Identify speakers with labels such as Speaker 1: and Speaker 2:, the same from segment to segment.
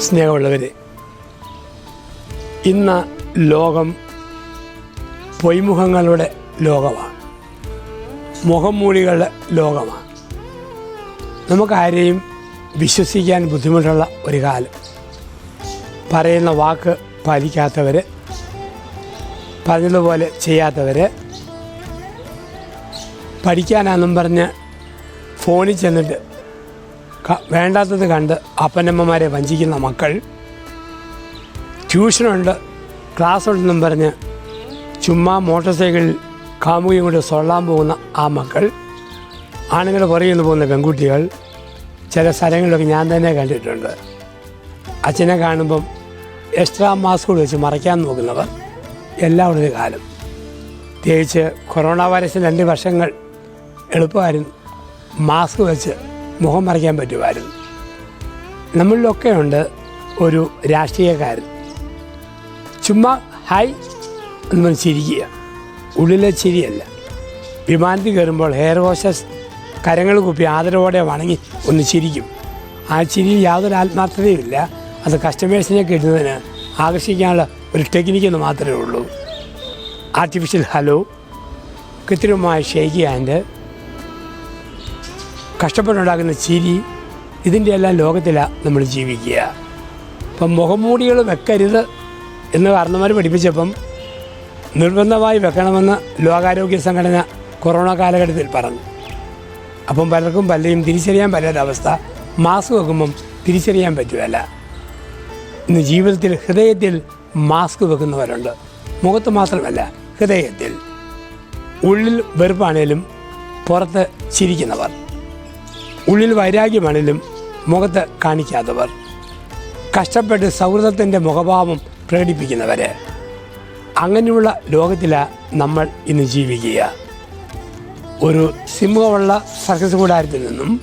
Speaker 1: സ്നേഹമുള്ളവരെ ഇന്ന് ലോകം പൊയ്മുഖങ്ങളുടെ ലോകമാണ്. മുഖംമൂലികളുടെ ലോകമാണ്. നമുക്കാരെയും വിശ്വസിക്കാൻ ബുദ്ധിമുട്ടുള്ള ഒരു കാലം. പറയുന്ന വാക്ക് പാലിക്കാത്തവർ പറഞ്ഞതുപോലെ ചെയ്യാത്തവർ പഠിക്കാനാണെന്നും പറഞ്ഞ് ഫോണിൽ ചെന്നിട്ട് വേണ്ടാത്തത് കണ്ട് അപ്പനമ്മമാരെ വഞ്ചിക്കുന്ന മക്കൾ ട്യൂഷനുണ്ട് ക്ലാസ് ഉണ്ടെന്നും പറഞ്ഞ് ചുമ്മാ മോട്ടോർ സൈക്കിളിൽ കാമുകയും കൊണ്ട് സൊള്ളാൻ പോകുന്ന ആ മക്കൾ. ആണുങ്ങൾ പുറകിൽ പോകുന്ന പെൺകുട്ടികൾ ചില സ്ഥലങ്ങളിലൊക്കെ ഞാൻ തന്നെ കണ്ടിട്ടുണ്ട്. അച്ഛനെ കാണുമ്പം എക്സ്ട്രാ മാസ്ക് കൂടി വെച്ച് മറയ്ക്കാൻ നോക്കുന്നവർ എല്ലാവരുടെ കാലം. പ്രത്യേകിച്ച് കൊറോണ വൈറസിന് രണ്ട് വർഷങ്ങൾ എളുപ്പമായിരുന്നു. മാസ്ക് വെച്ച് മുഖം മറയ്ക്കാൻ പറ്റുമായിരുന്നു. നമ്മളിലൊക്കെ ഉണ്ട് ഒരു രാഷ്ട്രീയക്കാരൻ. ചുമ്മാ ഹായ് എന്ന് പറഞ്ഞ് ചിരിക്കുക. ഉള്ളിലെ ചിരിയല്ല. വിമാനത്തിൽ കയറുമ്പോൾ ഹെയർ ഹോസ്റ്റസ് കരങ്ങൾ കുപ്പി ആദരവോടെ വണങ്ങി ഒന്ന് ചിരിക്കും. ആ ചിരി യാതൊരു ആത്മാർത്ഥതയുമില്ല. അത് കസ്റ്റമേഴ്സിനെ കിട്ടുന്നതിന് ആകർഷിക്കാനുള്ള ഒരു ടെക്നിക്ക് എന്ന് മാത്രമേ ഉള്ളൂ. ആർട്ടിഫിഷ്യൽ ഹലോ കൃത്രിമമായ ഷെയ്ക്ക് ഹാൻഡ് കഷ്ടപ്പെട്ടുണ്ടാക്കുന്ന ചിരി ഇതിന്റെ എല്ലാം ലോകത്തിലാണ് നമ്മൾ ജീവിക്കുക. അപ്പം മുഖംമൂടികൾ വെക്കരുത് എന്ന് കാരണന്മാർ പഠിപ്പിച്ചപ്പം നിർബന്ധമായി വെക്കണമെന്ന് ലോകാരോഗ്യ സംഘടന കൊറോണ കാലഘട്ടത്തിൽ പറഞ്ഞു. അപ്പം പലർക്കും പലരെയും തിരിച്ചറിയാൻ പറ്റാത്ത അവസ്ഥ. മാസ്ക് വെക്കുമ്പം തിരിച്ചറിയാൻ പറ്റുകയല്ല. ഇന്ന് ജീവിതത്തിൽ ഹൃദയത്തിൽ മാസ്ക് വെക്കുന്നവരുണ്ട്. മുഖത്ത് മാത്രമല്ല ഹൃദയത്തിൽ. ഉള്ളിൽ വെറുപ്പാണേലും പുറത്ത് ചിരിക്കുന്നവർ. ഉള്ളിൽ വൈരാഗ്യമാണെങ്കിലും മുഖത്ത് കാണിക്കാത്തവർ കഷ്ടപ്പെട്ട് സൗഹൃദത്തിന്റെ മുഖഭാവം പ്രകടിപ്പിക്കുന്നവർ അങ്ങനെയുള്ള ലോകത്തിലാണ് നമ്മൾ ഇന്ന് ജീവിക്കുക. ഒരു സിംഹമുള്ള സർക്കസ് കൂടാരത്തിൽ നിന്നും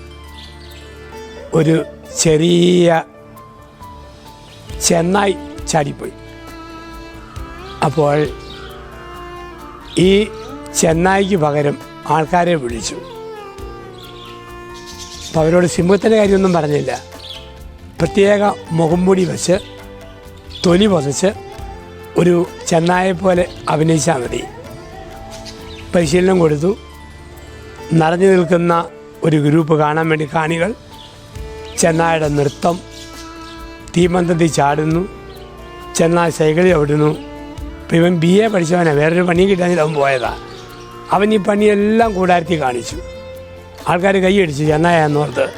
Speaker 1: ഒരു ചെറിയ ചെന്നായി ചാടിപ്പോയി. അപ്പോൾ ഈ ചെന്നായിക്ക് പകരം ആൾക്കാരെ വിളിച്ചു. അപ്പോൾ അവരോട് സിംഹത്തിന്റെ കാര്യമൊന്നും പറഞ്ഞില്ല. പ്രത്യേക മുഖംമൂടി വെച്ച് തൊലി പൊതച്ച് ഒരു ചെന്നായെ പോലെ അഭിനയിച്ചാൽ മതി. പരിശീലനം കൊടുത്തു. നിറഞ്ഞു നിൽക്കുന്ന ഒരു ഗ്രൂപ്പ് കാണാൻ വേണ്ടി കാണികൾ ചെന്നായുടെ നൃത്തം തീമന്തത്തിൽ ചാടുന്നു ചെന്നായ സൈക്കിളിൽ ഓടുന്നു. ഇപ്പം ഇവൻ ബി എ പഠിച്ചവനാണ് വേറൊരു പണി കിട്ടാൻ അവൻ പോയതാണ് അവൻ ഈ പണിയെല്ലാം കൂടാരത്തി കാണിച്ചു. ആൾക്കാർ കൈയടിച്ചു ചെന്നായെന്നോർത്ത്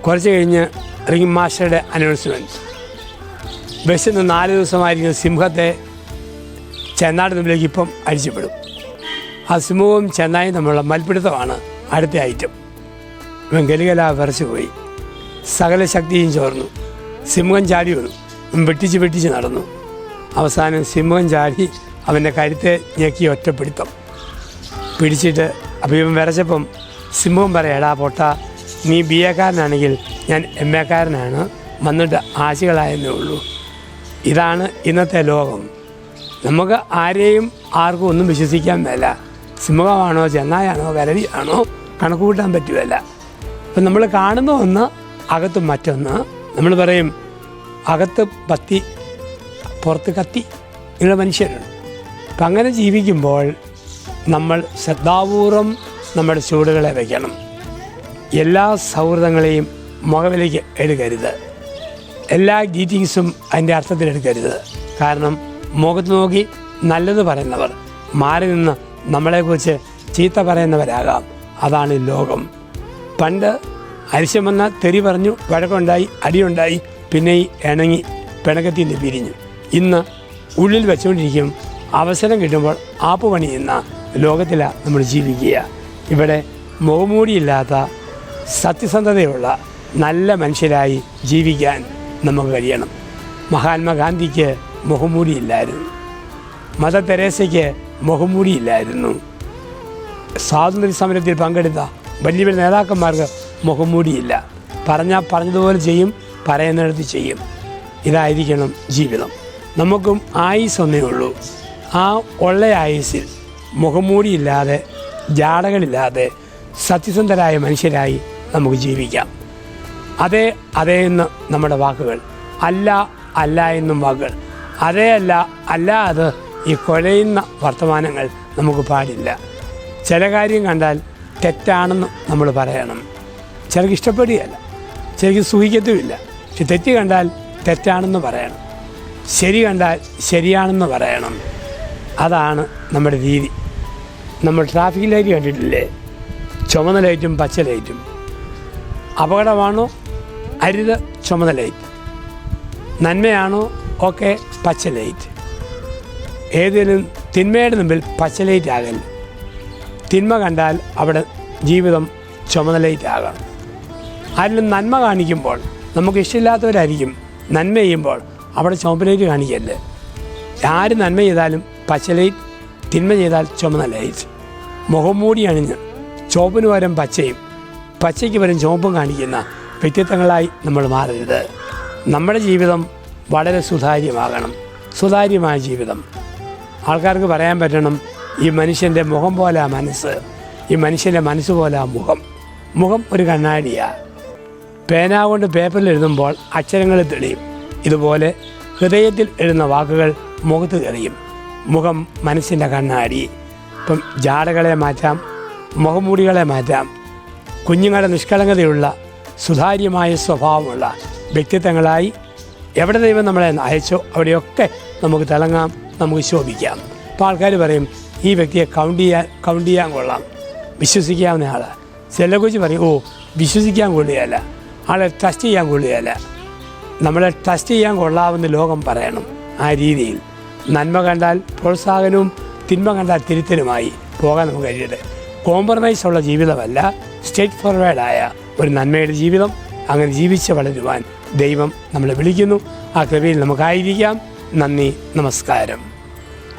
Speaker 1: കുറച്ച് കഴിഞ്ഞ് റിംഗ് മാസ്റ്ററുടെ അനൗൺസ്മെന്റ് ബസ്സിൽ നിന്ന് നാല് ദിവസമായിരിക്കും സിംഹത്തെ ചെന്നാട് തമ്മിലേക്ക് ഇപ്പം അഴിച്ചുവിടും ആ സിംഹവും ചെന്നായും തമ്മിലുള്ള മൽപ്പിടുത്തമാണ് അടുത്ത ഐറ്റം ഇവൻ ഗലികല വിറച്ചു പോയി. സകല ശക്തിയും ചോർന്നു. സിംഹം ചാടി വന്നു. വെട്ടിച്ച് വെട്ടിച്ച് നടന്നു. അവസാനം സിംഹം ചാടി അവന്റെ കരുത്തെ ഞെക്കി ഒറ്റപ്പിടുത്തം. പിടിച്ചിട്ട് അപ്പം ഇവൻ വിറച്ചപ്പം സിംഹം പറയാടാ പൊട്ട നീ ബി എക്കാരനാണെങ്കിൽ ഞാൻ എം എക്കാരനാണ് വന്നിട്ട് ആശികളായെന്നേ ഉള്ളൂ. ഇതാണ് ഇന്നത്തെ ലോകം. നമുക്ക് ആരെയും ആർക്കും ഒന്നും വിശ്വസിക്കാൻ മേല. സിംഹമാണോ ചെന്നായാണോ കരടിയാണോ കണക്ക് കൂട്ടാൻ പറ്റുമല്ല അപ്പം നമ്മൾ കാണുന്ന ഒന്ന് അകത്ത് മറ്റൊന്ന്. നമ്മൾ പറയും അകത്ത് പത്തി പുറത്ത് കത്തി ഇങ്ങനെ മനുഷ്യരുണ്ട് അപ്പം അങ്ങനെ ജീവിക്കുമ്പോൾ നമ്മൾ ശ്രദ്ധാപൂർവം നമ്മുടെ ചൂടുകളെ വയ്ക്കണം എല്ലാ സൗഹൃദങ്ങളെയും മുഖവിലേക്ക് എടുക്കരുത്. എല്ലാ ഗ്രീറ്റിങ്സും അതിന്റെ അർത്ഥത്തിലെടുക്കരുത് കാരണം മുഖത്ത് നോക്കി നല്ലത് പറയുന്നവർ മാറി നിന്ന് നമ്മളെക്കുറിച്ച് ചീത്ത പറയുന്നവരാകാം. അതാണ് ലോകം. പണ്ട് അരിശം വന്ന തെറി പറഞ്ഞു വഴക്കുണ്ടായി അടിയുണ്ടായി പിന്നെ ഇണങ്ങി പിണക്കത്തിൽ നിന്ന് പിരിഞ്ഞു. ഇന്ന് ഉള്ളിൽ വെച്ചുകൊണ്ടിരിക്കും അവസരം കിട്ടുമ്പോൾ ആപ്പ് പണിയുന്ന ലോകത്തിലാണ് നമ്മൾ ജീവിക്കുക. ഇവിടെ മുഖമൂടിയില്ലാത്ത സത്യസന്ധതയുള്ള നല്ല മനുഷ്യരായി ജീവിക്കാൻ നമുക്ക് കഴിയണം. മഹാത്മാഗാന്ധിക്ക് മുഖമൂടിയില്ലായിരുന്നു. മദർ തെരേസയ്ക്ക് മുഖമൂടിയില്ലായിരുന്നു. സ്വാതന്ത്ര്യ സമരത്തിൽ പങ്കെടുത്ത വലിയ വലിയ നേതാക്കന്മാർക്ക് മുഖമൂടിയില്ല. പറഞ്ഞാൽ പറഞ്ഞതുപോലെ ചെയ്യും പറയുന്നിടത്ത് ചെയ്യും. ഇതായിരിക്കണം ജീവിതം. നമുക്കും ആയുസ് ഒന്നേ ഉള്ളൂ. ആ ഉള്ള ആയുസ്സിൽ മുഖംമൂടിയില്ലാതെ ജാടകളില്ലാതെ സത്യസന്ധരായ മനുഷ്യരായി നമുക്ക് ജീവിക്കാം. അതേ അതേ എന്ന് നമ്മുടെ വാക്കുകൾ. അല്ല അല്ല എന്നും വാക്കുകൾ. അതേ അല്ല അല്ല അത് ഈ കൊലയുന്ന വർത്തമാനങ്ങൾ നമുക്ക് പാടില്ല. ചില കാര്യം കണ്ടാൽ തെറ്റാണെന്ന് നമ്മൾ പറയണം. ചിലർക്ക് ഇഷ്ടപ്പെടുകയല്ല. ചിലർക്ക് സൂഹിക്കത്തുമില്ല. പക്ഷെ തെറ്റ് കണ്ടാൽ തെറ്റാണെന്ന് പറയണം. ശരി കണ്ടാൽ ശരിയാണെന്ന് പറയണം. അതാണ് നമ്മുടെ രീതി. നമ്മൾ ട്രാഫിക് ലൈറ്റ് കണ്ടിട്ടില്ലേ? ചുമന്ന ലൈറ്റും പച്ച ലൈറ്റും. അപകടമാണോ? അരുത് ചുമന്ന ലൈറ്റ്. നന്മയാണോ? ഓക്കെ പച്ച ലൈറ്റ്. ഏതെങ്കിലും തിന്മയുടെ മുമ്പിൽ പച്ച ലൈറ്റ് ആകല്ല തിന്മ കണ്ടാൽ അവിടെ ജീവിതം ചുമന്ന ലൈറ്റ് ആകണം ആരിലും നന്മ കാണിക്കുമ്പോൾ നമുക്ക് ഇഷ്ടമില്ലാത്തവരായിരിക്കും നന്മ ചെയ്യുമ്പോൾ അവിടെ ചുമപ്പ് ലൈറ്റ് കാണിക്കല്ലേ? ആര് നന്മ ചെയ്താലും പച്ച ലൈറ്റ് തിന്മ ചെയ്താൽ ചുമന്ന ലൈറ്റ്. മുഖം മൂടി അണിഞ്ഞ് ചുവപ്പിന് പകരം പച്ചയും പച്ചയ്ക്ക് പകരം ചുവപ്പും കാണിക്കുന്ന വ്യക്തിത്വങ്ങളായി നമ്മൾ മാറരുത്. നമ്മുടെ ജീവിതം വളരെ സുതാര്യമാകണം. സുതാര്യമായ ജീവിതം. ആൾക്കാർക്ക് പറയാൻ പറ്റണം ഈ മനുഷ്യന്റെ മുഖം പോലെ ആ മനസ്സ് ഈ മനുഷ്യന്റെ മനസ്സ് പോലെ ആ മുഖം. മുഖം ഒരു കണ്ണാടിയാണ് പേന കൊണ്ട് പേപ്പറിൽ എഴുതുമ്പോൾ അക്ഷരങ്ങൾ തെളിയും. ഇതുപോലെ ഹൃദയത്തിൽ എഴുതുന്ന വാക്കുകൾ മുഖത്ത് തെളിയും. മുഖം മനസ്സിന്റെ കണ്ണാടി. ഇപ്പം ജാടകളെ മാറ്റാം മുഖംമൂടികളെ മാറ്റാം. കുഞ്ഞുങ്ങളുടെ നിഷ്കളങ്കതയുള്ള സുതാര്യമായ സ്വഭാവമുള്ള വ്യക്തിത്വങ്ങളായി എവിടെ ദൈവം നമ്മളെ അയച്ചോ അവിടെയൊക്കെ നമുക്ക് തിളങ്ങാം നമുക്ക് ശോഭിക്കാം. അപ്പോൾ ആൾക്കാർ പറയും ഈ വ്യക്തിയെ കൗണ്ട് ചെയ്യാൻ കൗണ്ട് ചെയ്യാൻ കൊള്ളാം. വിശ്വസിക്കാവുന്ന ആളാണ് ചിലക്കുറിച്ച് പറയും ഓ വിശ്വസിക്കാൻ കൊള്ളുകയല്ല. ആളെ ട്രസ്റ്റ് ചെയ്യാൻ കൊള്ളുകയല്ല. നമ്മളെ ട്രസ്റ്റ് ചെയ്യാൻ കൊള്ളാവുന്ന ലോകം പറയണം ആ രീതിയിൽ. നന്മ കണ്ടാൽ പ്രോത്സാഹനവും തിന്മ കണ്ടാൽ തിരുത്തലുമായി പോകാൻ നമുക്ക് കഴിയട്ടെ. കോംപ്രമൈസ് ഉള്ള ജീവിതമല്ല സ്റ്റേറ്റ് ഫോർവേഡായ ഒരു നന്മയുടെ ജീവിതം അങ്ങനെ ജീവിച്ച് വളരുവാൻ ദൈവം നമ്മളെ വിളിക്കുന്നു. ആ കൃപയിൽ നമുക്കായിരിക്കാം. നന്ദി നമസ്കാരം.